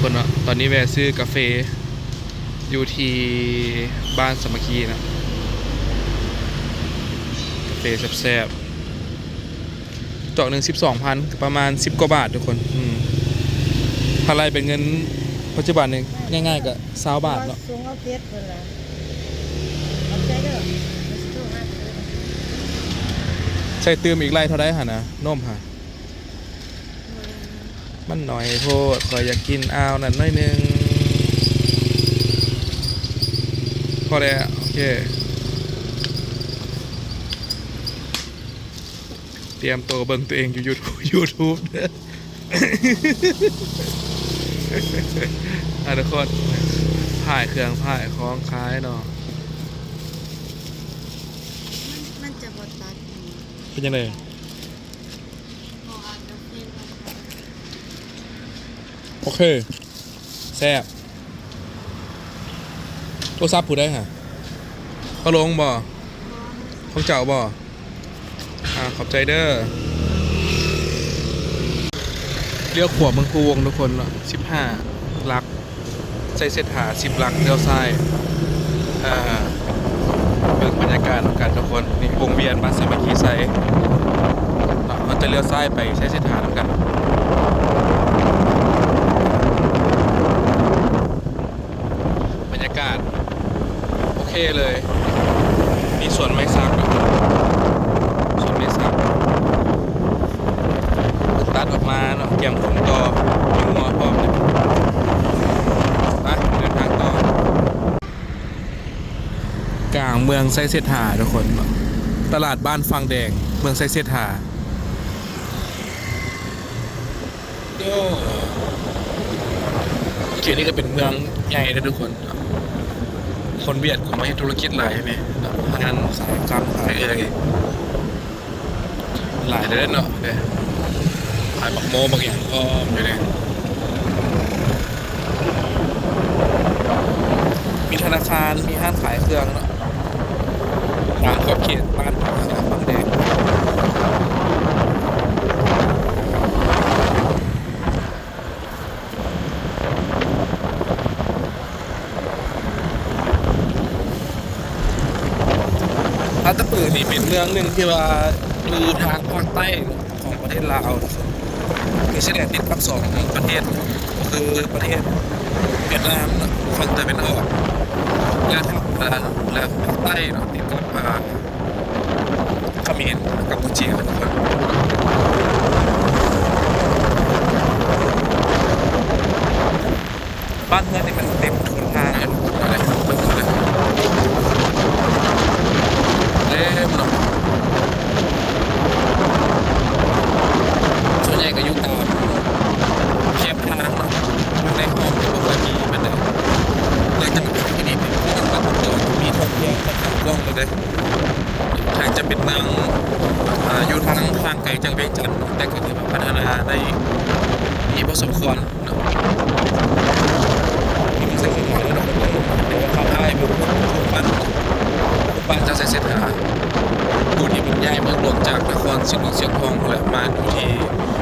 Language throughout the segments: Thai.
คนเนาะตอนนี้แวะซื้อกาแฟอยู่ที่บ้านสามัคคีนะกาแฟแซ่บๆเจาะหนึ่งสิบสองพันประมาณสิบกว่าบาททุกคนอืมถ้าไล่เป็นเงินปัจจุบันเนี่ยง่ายๆก็สาบาทเนาะสูงเอาเพชรเพิ่นล่ะเอาใจเด้อเอาสิโทรหาเพิ่นใช้ตืมอีกไล่เท่าไรหะนะนมหะ มันหน่อยโพดขอยอยากกินอ้าวนั่นหน้อยหนึงพอแล้วโอเค เตรียมตัวเบิ่งตัวเองอยู่ YouTube YouTube เด้ออะทุกคนผ่ายเครื่องผ่ายคล้องคล้ายเนาะมันมันจะบ่ตัดเป็นยังไง พออ่านแล้วเพิ่นว่า โอเค แซ่บโทรศัพท์ผู้ได้ฮะก็ลงบ่ของเจ้าบ่อ่าขอบใจเด้อเลี้ยวขวบมืองคูวงทุกคนสิบห้าลักใส่เส้นหาสิบลักเลี้ยวซ้ายอ่าเบิ่งบรรยากาศของกันทุกคนนี่วงเวียนบ้านสามัคคีไซเนาะเราจะเลี้ยวซ้ายไปใช้เส้นหาแล้วกัน บรรยากาศ โอ เคเลย มีสวนไม้ซักสวนไม้ซักตัดออกมาเนาะเกี่ยมขุนต่อยิงงัวพร้อมเลยไปเดินทางต่อกลางเมืองไซเซธาทุกคน ตลาดบ้านฟังแดง เมืองไซเซธาโยเขียนนี่ก็เป็นเมืองใหญ่นะทุกคน คนเวียดก็มาให้ธุรกิจหลายไหมงานสายการขายอะไรหลายเลยเนาะเนี่ยขายบักโมบางอย่างก็อยู่เนี่ยมีธนาคารมีห้างขายเครื่องเนาะร้ามขอบเขตบ้านบางแดงรัตปือนี่ เป็นเมืองหนึ่งที่ว่าอยู่ทางภาคใต้ของประเทศลาวคือเส้นแดนติดกับสองประเทศคือประเทศเวียดนามเนาะฝั่งตะวันออกและทางและภาคใต้เนาะติดกับอ่าเขมรกัมพูชีทุกคนบ้านเมืองนี่มันเต็มทุนทางเลยอะไรเบิ่งเลยเต็มเนาะส่วนใหญ่ก็อยู่ตามแคบทางเนาะอยู่ในห้องที่บ่เคยมีมันเลยเลยจะเป็นที่นี่เป็นที่ยังแบบเปิดมีทงแยกทางกว้างเลยเด้ทางจะเป็นเมืองอ่าอยู่ทางทางไกลจากเวียงจันทน์แต่ก็ถือว่าพัฒนาได้ดีพอสมควรเนาะ มีสักกี่วันแล้วเราก็ต้องเดี๋ยวเขาให้บุกบุกบ้านบุกบ้านจะใส่เสร็จหาดูที่มันย้ายเมืองหลวงจากนครเชียงของเชียงทองแหละมาดูที่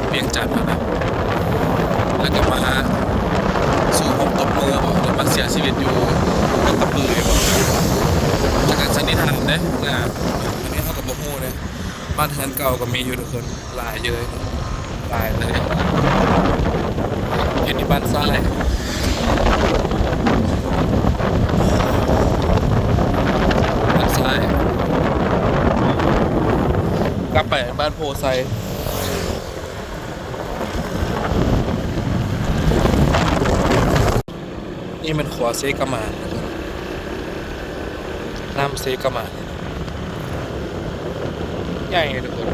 เวียงจันทร์นะ แล้วก็มาสู่ห้องตบมือบอกแล้วมาเสียชีวิตอยู่ห้องตบมือบอกจากการสันนิษฐานนะนะอันนี้เขากับโมโหเลยบ้านเฮือนเก่าก็มีอยู่ทุก คนหลายเยอะหลายเลยอยู่ที่บ้านซ้ายด้านซ้ายกลับไปบ้านโพไซนี่มันขวาเซกามานน้ำเซกามาใหญ่เลยทุกคน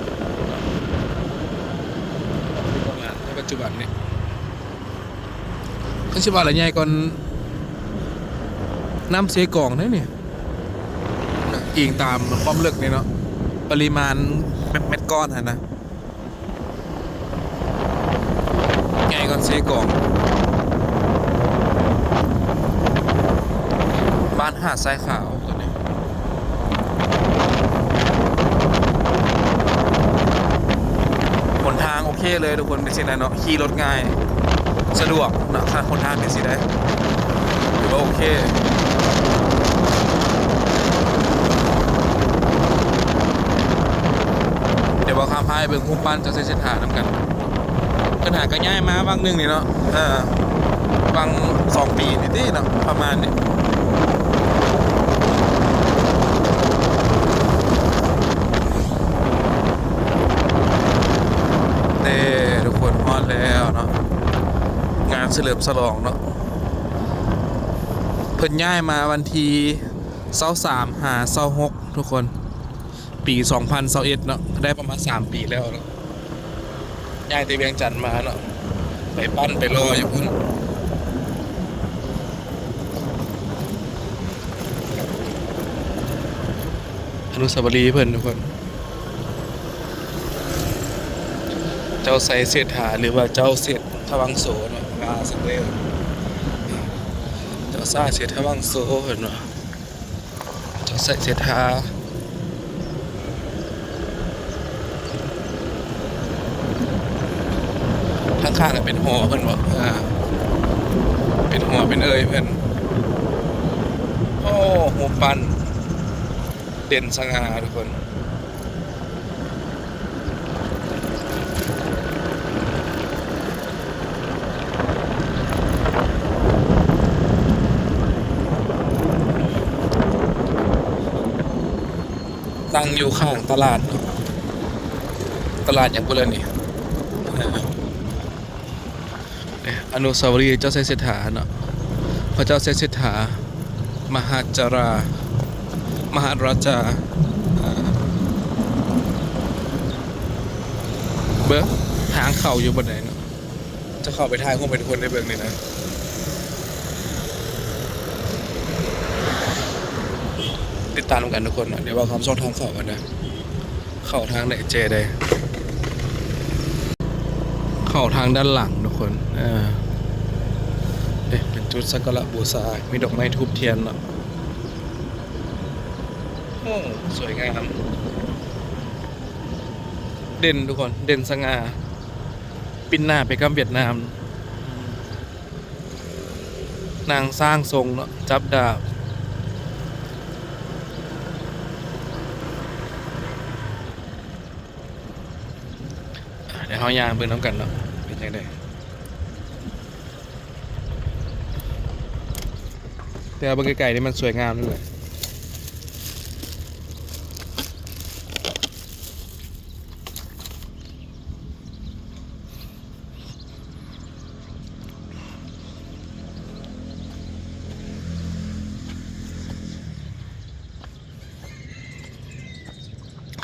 เซกามาในปั จจุบันเนี้ปัจจุบันอะไรใหญ่ก่อนน้ำเซกองนะเนี่ยอิงตามความลึกนี่เนาะปริมาณเม็ดเม็ดก้อนฮะนะใหญ่ก่อนเซกองบ้านหาดทรายขาวตัวนี้หน ทางโอเคเลยทุกคนเป็นเช่นนั้นเนาะขี่รถง่าย สะดวกนะค่าคนทางเป็นสิได้ถือว่าโอเคเดี๋ยวบอกข้ามพายเบิ่งคุ้มปั้นจะใช้เส้นทางนำกันปัญหาก็ง่ายมาบางหนึ่งนี่เนาะเออบางสองปีนี่ติเนาะประมาณนี้เต้ทุกคนฮอด แล้วเนาะงานเฉลิมฉลองเนาะเพิ่นย้ายมาวันที่23หา26ทุกคน ปี2021เสาเอ็ดเนาะได้ประมาณ3ปีแล้วเนาะย้ายตีเวียงจันทน์มาเนาะไปปั้นไปรออยู่พุ่นอนุสาวรีย์เพิ่นทุกคน เจ้าไซเสถาหรือว่าเจ้าเสถทวังโสเนาะมาสักเร็วเจ้าซาเสถทวังโสเห็นาะเจ้าไซเสถาข้างๆน่ะเป็นหอเพิ่นบอกอ่าเป็นหัวเป็นเอ่ยเพิ่นโอ้หัวปันเด่นสง่าทุกคน ตั้งอยู่ข้างตลาด ตลาดอย่างบุรีนี่เออเนี่อนุสาวรีย์เจ้าไซเสถาเนาะพระเจ้าไซเสถามหาจารามหาราชาเบิ้งทางเข้าอยู่บนไหนเนาะจะเข้าไปทางคงเป็นคนได้เบิ้งนี่นะ ติดตามกันทุกคนเดี๋ยวว่าความชองทางเข้ากันนะเข้าทางไหนเจได้เข้าทางด้านหลังทุกคนเออเอ๊ะเป็นจุดสักการะบูชามีดอกไม้ทูบเทียนเนาะโอ้สวยงามเด่นทุกคนเด่นสง่าปินหน้าไปกับเวียดนาม นางสร้างทรงเนาะจับดาบ เดี๋ยวเขายางเบิ่งน้ำกันเนาะเป็นยังไงแต่เอาเบิ่งไกลๆนี่มันสวยงามนั่นแหละ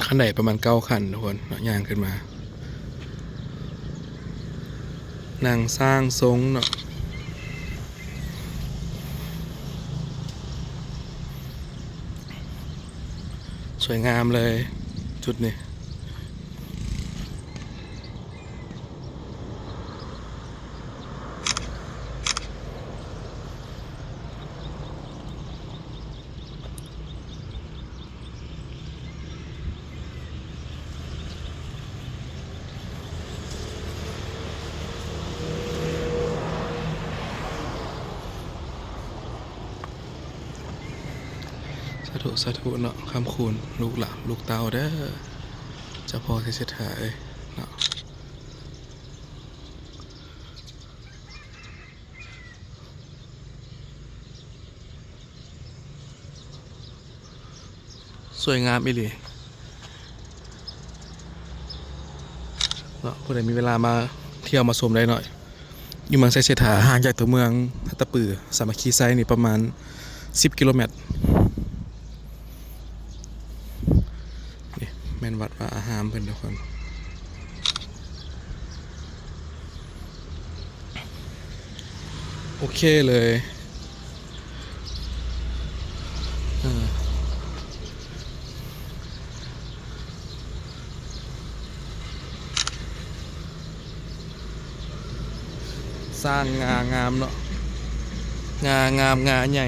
ขั้นไหนประมาณเก้าขันทุกคนเนาะยางขึ้นมา นางสร้างทรงเนาะสวยงามเลยจุดนี้ สาธุเนาะคำคูณลูกหลานลูกเตาเด้อจะพอที่เสถาเอ้ยเนาะสวยงามอีหลีเนาะผู้ใดมีเวลามาเที่ยวมาชมได้หน่อย อยู่เมืองไซเสถาห่างจากตัวเมืองฮัตตะปือ สามัคคีไซนี่ประมาณ 10 กิโลเมตร นี่แม่นวัดว่า อาหารเพิ่อนทุกคนโอเคเลยสร้างงางามเนาะงางามงาใหญ่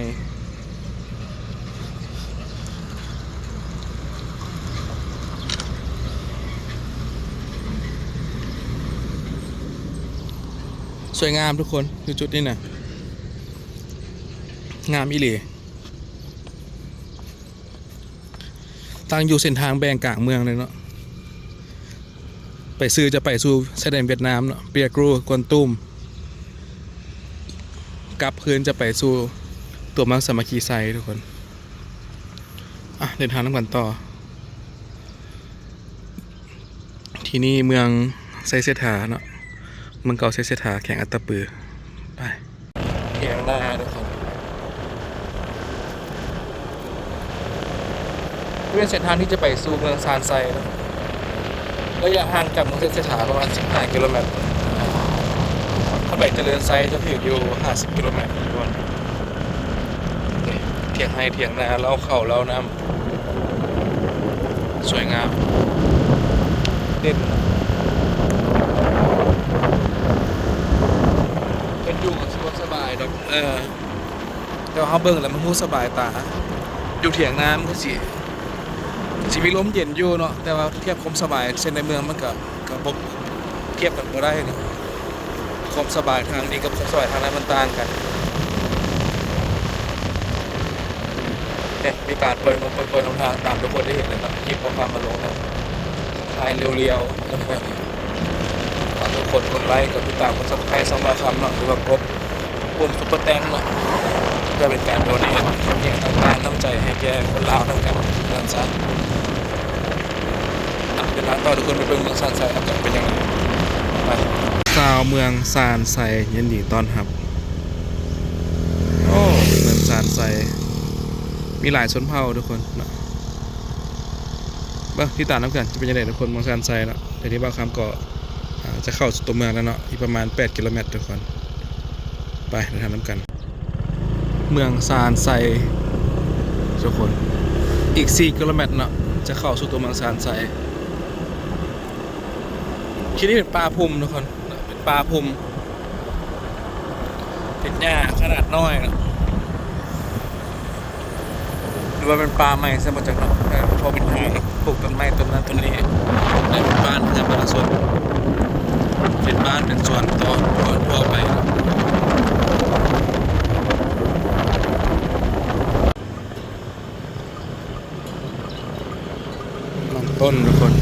สวยงามทุกคนอยู่จุดนี้นะงามอีหลีตั้งอยู่เส้นทางแบ่งกลางเมืองเลยเนาะไปซื้อจะไปสู่ชายแดนเวียดนามเนาะเปียกรูกวนตุ้มกลับคืนจะไปสู่ตัวมังสมัคคีไซทุกคนอะเดินทางน้ำกันต่อ ที่นี่เมืองไซเซถาเนาะ เมืองเก่าไซเซถาแข่งอัตตปือ ไปเขียงหน้ทุกคนเป็นเส้นทางที่จะไปสู่เมืองซานไซนะระยะห่างจากเมืองไซเซถาประมาณ 15 กิโลเมตรถ้าไปเจริญไซจะถึงอยู่ 50 กิโลเมตรทุกคนเถียงให้เถียงนาเล่าเข่าเล่าน้ำสวยงามเด่นอยู่กับสวนสบายดอก เออเดี๋ยวเขาเบิ่งแล้วมันหูสบายตา อยู่เถียงน้ำก็สิสิมีลมเย็นอยู่เนาะแต่ว่าเทียบความสบายเส้นในเมืองมันก็ก็บ่เทียบกันบ่ได้เนาะความสบายทางนี้กับความสบายทางนั้นมันต่างกันเนี่ยมีการเปิดลงเปิดเปิดลงทางตามทุกคนได้เห็นเลยเนาะคลิปความมาลงนะถ่ายเรียวๆนะครับฝากทุกคนกดไลค์กดติดตามกดซับสไครต์สมาคำเนาะหรือว่ากด ปุ่มซุปเปอร์แตงเนาะเพื่อเป็นการโดเนทเพียงต่างๆน้ำใจให้แก่คนลาวทั้งกันนั่นซะอะเดี๋ยวลาต่อทุกคนไปเบิ่งเมืองซานไซครับจะเป็นยังไงไปสาวเมืองซานไซยินดีต้อนรับโอ้เมืองซานไซมีหลายชนเผ่าทุกคนเนาะบ้าที่ตาน้ำกันจะเป็นยังไงทุกคนเมืองซานไซเนาะเดี๋ยวนี้บางคำก็อ่าจะเข้าสู่ตัวเมืองแล้วเนาะอีกประมาณ 8 กิโลเมตรทุกคน ไปเดินทางน้ำกัน เมืองซานไซทุกคน อีก 4 กิโลเมตรเนาะจะเข้าสู่ตัวเมืองซานไซที่นี่เป็นป่าพุ่มทุกคนเป็นป่าพุ่มเป็นหญ้าขนาดน้อยนะหรือว่าเป็นปลาใหม่ซะมาจากเนาะพอเป็นไม้ปลูกต้นไม้ต้นนั้นต้นนี้ได้เป็นบ้านเพื่อนบางส่วนเป็นบ้านเป็นส่วนต่อทั่วไปนะ ต้นทุกคน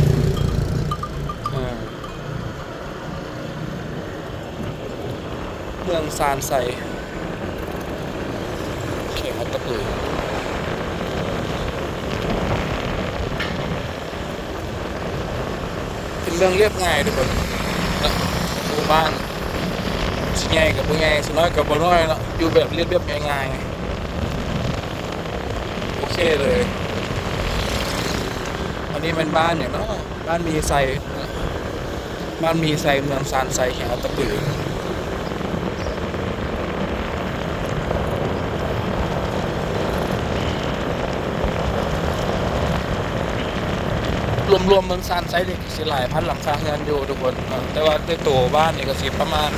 เมืองซานไซเขตอัตตปือเป็นเรื่องเรียบง่ายทุกคนนะหมู่บ้านสิใหญ่กับบ่ใหญ่สิน้อยกับบ่น้อยเนาะอยู่แบบเรียบเรียบๆง่ายๆโอเคเลย นนี้เป็นบ้านเนี่ยเนาะบ้านมีไซบ้านมีไซเมืองซานไซแข่งอัตตปือรวมๆเมืองซานไซนี่ก็สิหลายพันหลังคาเรือนอยู่ทุกคนแต่ว่าในตัวบ้านนี่ก็สิประมาณ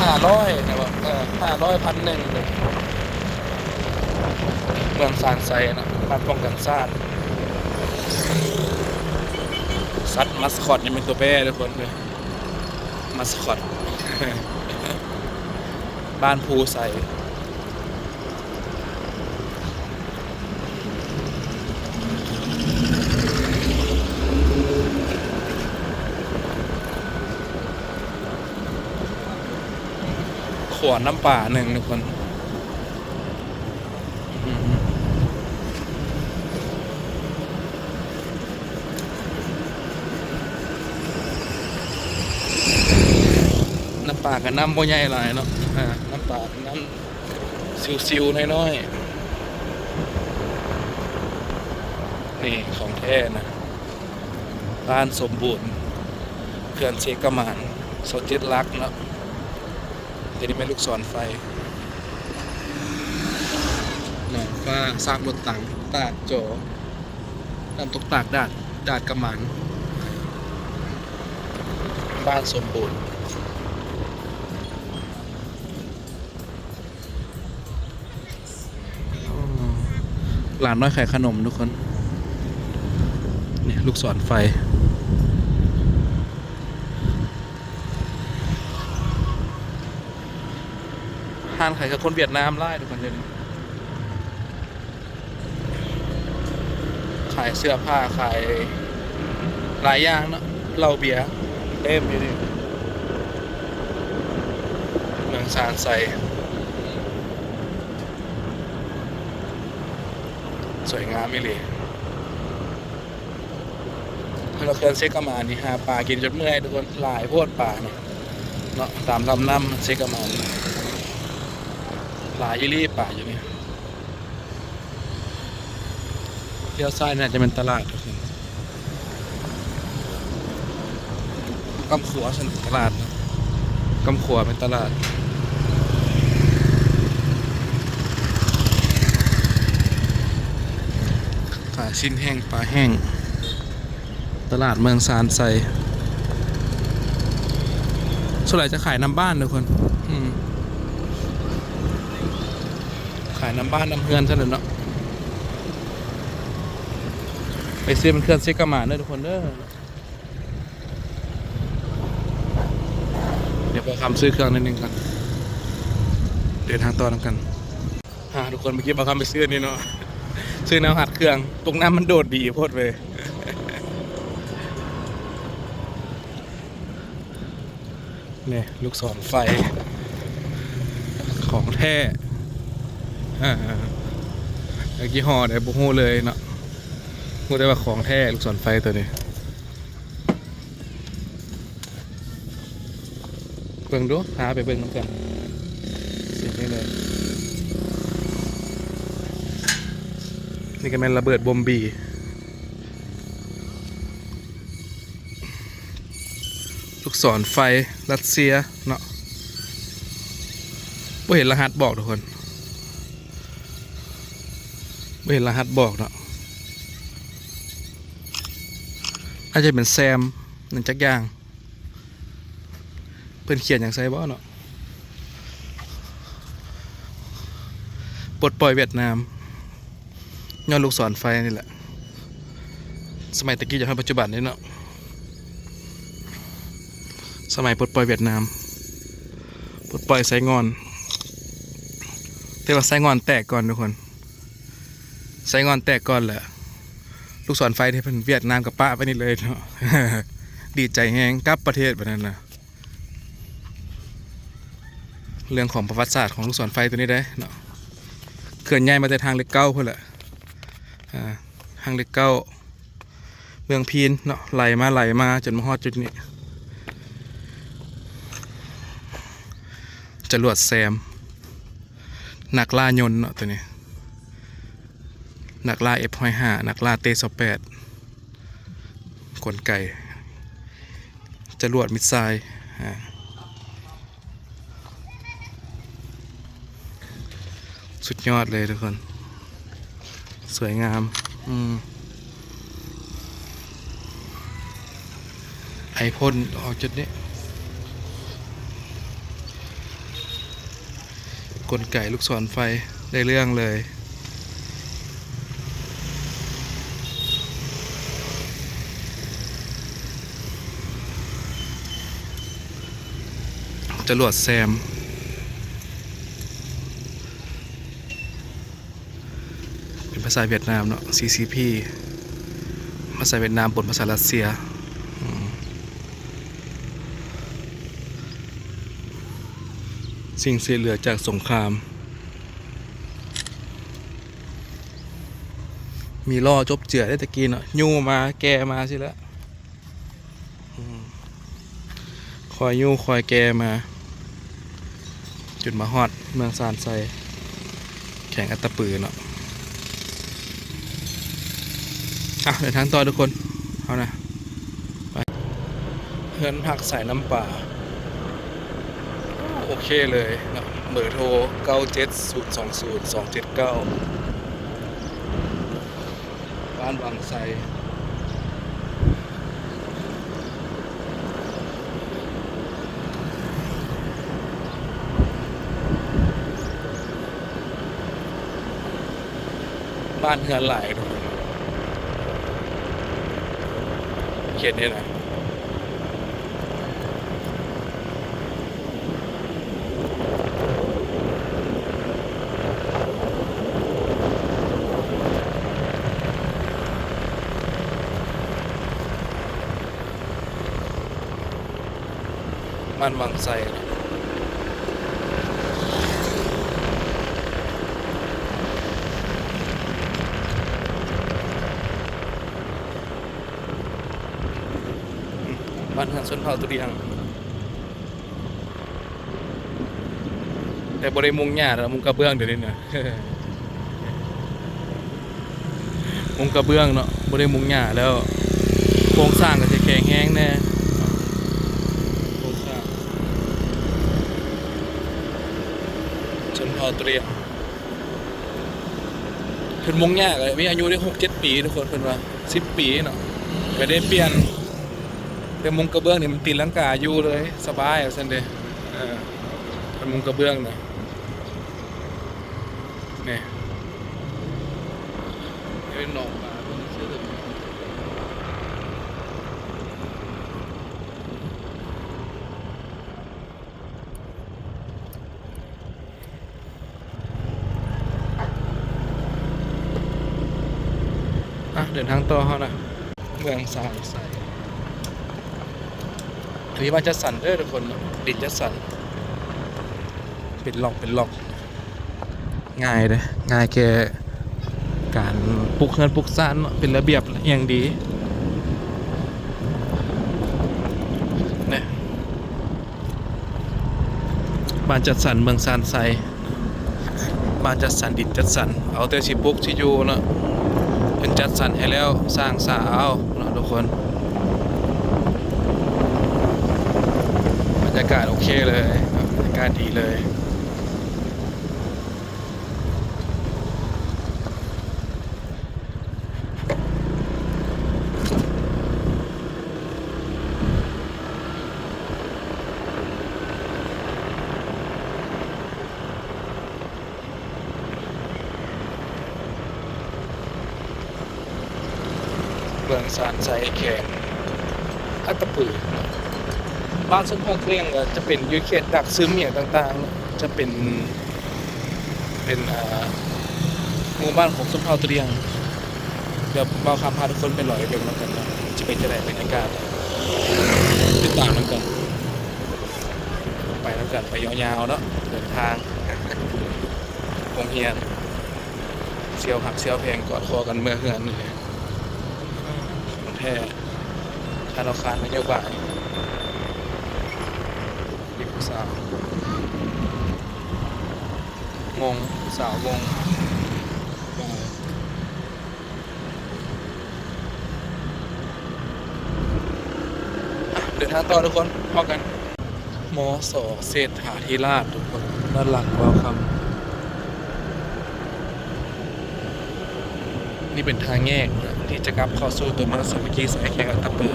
ห้าร้อยนะว่าเออห้าร้อยพันหนึ่งเลยเมืองซานไซนะบ้านป้องกันซ่าน สัตว์มัสคอตนี่เป็นตัวแป้ทุกคนเลยมัสคอต บ้านภูไซขวดน้ำป่าหนึ่งทุกคนอืมน้ำป่ากับน้ำบ่ใหญ่หลายเนาะน้ำป่าน้ำซิวๆน้อยๆนี่ของแท้นะบ้านสมบูรณ์เขื่อนเชกมานโซจิตลักเนาะเดี๋ยวนี้เป็นลูกศรไฟหนองฟ้าซากรถตังตาดโจน้ำตกตากดาดดาดกระหมันบ้านสมบูรณ์ หลานน้อยขายขนมทุกคนเนี่ยลูกศรไฟ ห้างขายกับคนเวียดนามไล่ทุกคนเลยขายเสื้อผ้าขายหลายอย่างเนาะเหล้าเบียร์เต็มอยู่นี่เมืองซานไซ สวยงามอีหลีเราเดินเซกามานี่หาปลากินจนเมื่อยทุกคนหลายโพดปลาเนี่ยเนาะตามลำน้ำเซกามานี่หลายอีหลีป่าอยู่นี่เลี้ยวซ้ายน่าจะเป็นตลาดทุกคนกำขัวฉันตลาดนะกำขัวเป็นตลาด ขาย ชิ้นแห้งปลาแห้ง ตลาดเมืองซานไซส่วนใหญ่จะขายน้ำบ้านทุกคนขายน้ำบ้านน้ำเพื่อนเท่านั้นเนาะไปซื้อเป็นเครื่องเซ็กกามาเด้อทุกคนเด้อเดี๋ยวไปคำซื้อเครื่องนิดนึงก่อนเดินทางต่อนำกันอ่าทุกคนเมื่อกี้มาคำไปซื้อนี่เนาะ ซื้อแน้ำหัดเครื่อง ตรงน้ำมันโดดดีโพดเลยเนี่ยลูกศรไฟ ของแท้อ่ากี้ห่อได้บุหูเลยเนาะพูดได้ว่าของแท้ลูกศรไฟตัวนี้เบิ่งดูหาไปเบิ่งน้ำกันเสียงนี้เลย นี่ก็เป็นระเบิดบอมบีลูกศรไฟรัสเซียเนาะไม่เห็นรหัสบอกทุกคนไม่เห็นรหัสบอกเนาะน่าจจะเป็นแซมหนึ่งจักย่าง เพื่อนเขียนอย่างไซบ่เนาะปลดปล่อยเวียดนาม ย้อนลูกศรไฟนี่แหละ สมัยตะกี้จนถึงปัจจุบันนี่เนาะ สมัยปลดปล่อยเวียดนาม ปลดปล่อยไซงอน แต่ว่าไซงอนแตกก่อนทุกคน ไซงอนแตกก่อนแหละ ลูกศรไฟที่เป็นเวียดนามกับป้าไปนี่เลยเนาะ ดีใจแฮงกลับประเทศแบบนั้นนะเรื่องของประวัติศาสตร์ของลูกศรไฟตัวนี้ได้เนาะ เขื่อนใหญ่มาแต่ทางเล็กเก้าเพื่อแหละ อ่างเล็กเก้า เมืองพีนเนาะไหลมาไหลมาจนมาฮอดจุดนี้จรวดแซมนักล่ายนเนาะตัวนี้นักล่าเอฟห้านักล่าเตสแปดกลไกจรวดมิสไซล์สุดยอดเลยทุกคน สวยงาม อืม ไอพ่นออกจุดนี้ กลไก่ลูกศรไฟได้เรื่องเลย จรวดแซม เป็นภาษาเวียดนามเนาะ CCP ภาษาเวียดนามบนภาษารัสเซียสิ่งเสียเหลือจากสงคราม มีล่อจบเจือได้ตะกี้เนาะยูมาแกมาสิแล้วคอยยูคอยแกมา จุดมาฮอด เมืองซานไซ แข่งอัตตปือเนาะ อะเดินทางต่อทุกคน เอานะไปเพื่อนพักใส่น้ำป่าโอเคเลยนะเบอร์โทร 9 7 0 2 0 2 7 9 บ้านวังไซบ้านเฮือนหลาย เขตนี้นะมันบางไทร บ้านเฮือนชนเผ่าตุเรียง แต่บริมุงหญ้าแล้วมุงกระเบื้องเดี๋ยวนี้เนี่ยมุงกระเบื้องเนาะบริมุงหญ้าแล้วโครงสร้างก็จะแข็งแห้งแน่โครงสร้างชนเผ่าเตรียมเพิ่นมุงหญ้าเลยมีอายุได้หกเจ็ดปีทุกคนเพิ่นว่าสิบปีเนาะก็ได้เปลี่ยน แต่มุงกระเบื้องนี่มันตีลังกาอยู่เลยสบายเอาซั่นเด้เป็นมุงกระเบื้องเนะนี่ยเป็นหนองปลาตัวนี้ชื่ออะไรอะเดินทางต่อเขานะเมืองสาย ใสถือว่าจะสั่นเด้อทุกคนดินจะสั่นเป็นหลอกเป็นหลอก ง่ายเลยง่ายแค่การปลุกเงินปลุกซ่านเนาะเป็นระเบียบอย่างดีเนี่ยบ้านจัดสรรเมืองซานไซบ้านจัดสรรดินจัดสรรเอาแต่สิปลุกที่อยู่เนาะเป็นจัดสรรให้แล้วสร้างสาเอาเนาะทุกคน รรยากาศโอเคเลยบรรยากาศดีเลยเมืองสารไซแขงอัตตปือ บ้านส้นพ่อเครียงจะเป็นอยูเขตดักซึมอย่างต่างๆ จะเป็นเป็นหมู่บ้านของส้นพ่อเตรียง เดี๋ยวเบาคำพาทุกคนไปลอยเบิ่งแล้วกันนะจะเป็นจะได้บรรยากาศติดตามมันกันไปแล้วกันไปยาวๆเนาะเดินทางวงเฮียนเซียวหักเซียวแพงกอดคอกันเมื่อเฮือนนี่เลยแท้ธนาคารนโยบาย สาวงงสาวงงเดินทางต่อทุกคนพอกันมสเศรษฐาธิราชทุกคนด้านหลังวาวคำนี่เป็นทางแยกที่จะกลับเข้าสู่ตัวเมืองสามัคคีสายแข่งอัตตปือ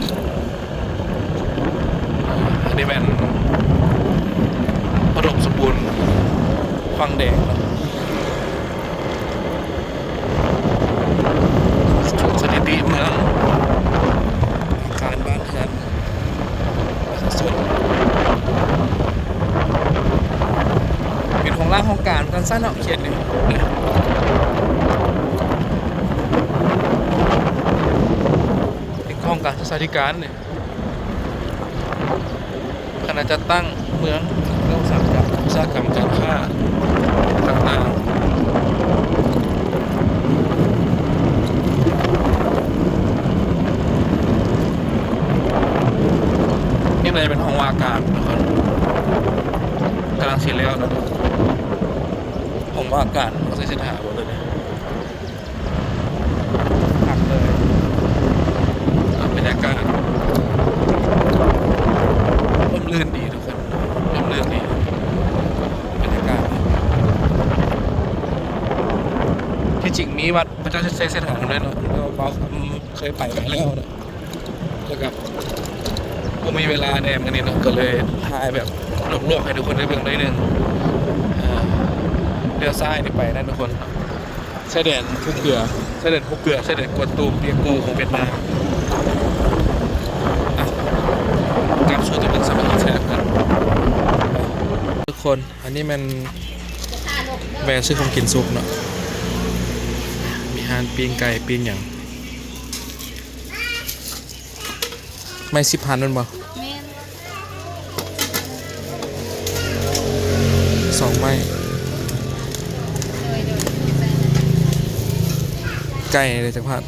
อ่าอันนี้เป็นพระดมสมบูรณ์ ฟังแดงเนาะสถิติเมืองอาการบ้านเรือนประชาชนเป็นของร่างของการกันสั้นเนาะเขียนเลยเป็นของการศึกษาธิการเนี่ยขณะจะตั้งเมืองเรื่องอุตสากรรมอุตสาหกรรมการค้าต่างๆ นี่เลยเป็นห้องว่าการนะครับกำลังเสร็จแล้วนะห้องว่าการเขาใช้เส้นทางหมดเลยหักเลยอะบรรยากาศร่มรื่นดีทุกคนร่มรื่นดีบรรยากาศที่จริงมีวัดพระเจ้าเส้นเส้นทางด้วยเนาะเราเคยไปมาแล้วนะแล้วก็ ผมมีเวลาแนมกันนี่เนาะก็เลยถ่ายแบบรวบๆให้ทุกคนได้เบิ่งได้หนึ่งเลี้ยวซ้ายนี่ไปนั่นทุกคนชายแดนภูเกลือชายแดนภูเกลือชายแดนกวนตูมเรียกูของเวียดนามอะกลับสู่ตัวเป็นสมัครแทนกันทุกคนอันนี้มันแวะซื้อของกินซุปเนาะมีฮานปิ้งไก่ปิ้งอย่าง ไม่สิบพันนั่นบ่แม่นองไม้โดยโดยไก่เลยจักรพัด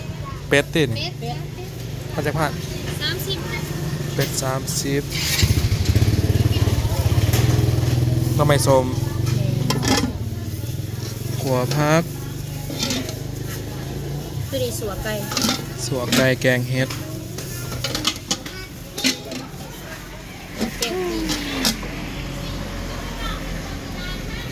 เป็ดติดเป็ดเป็ดมาจักรพัดสามสิบเป็ดสามสิบหน้ำไม้ส้มขัวพัก คือดีสัวไก่สัวไก่แกงเฮ็ด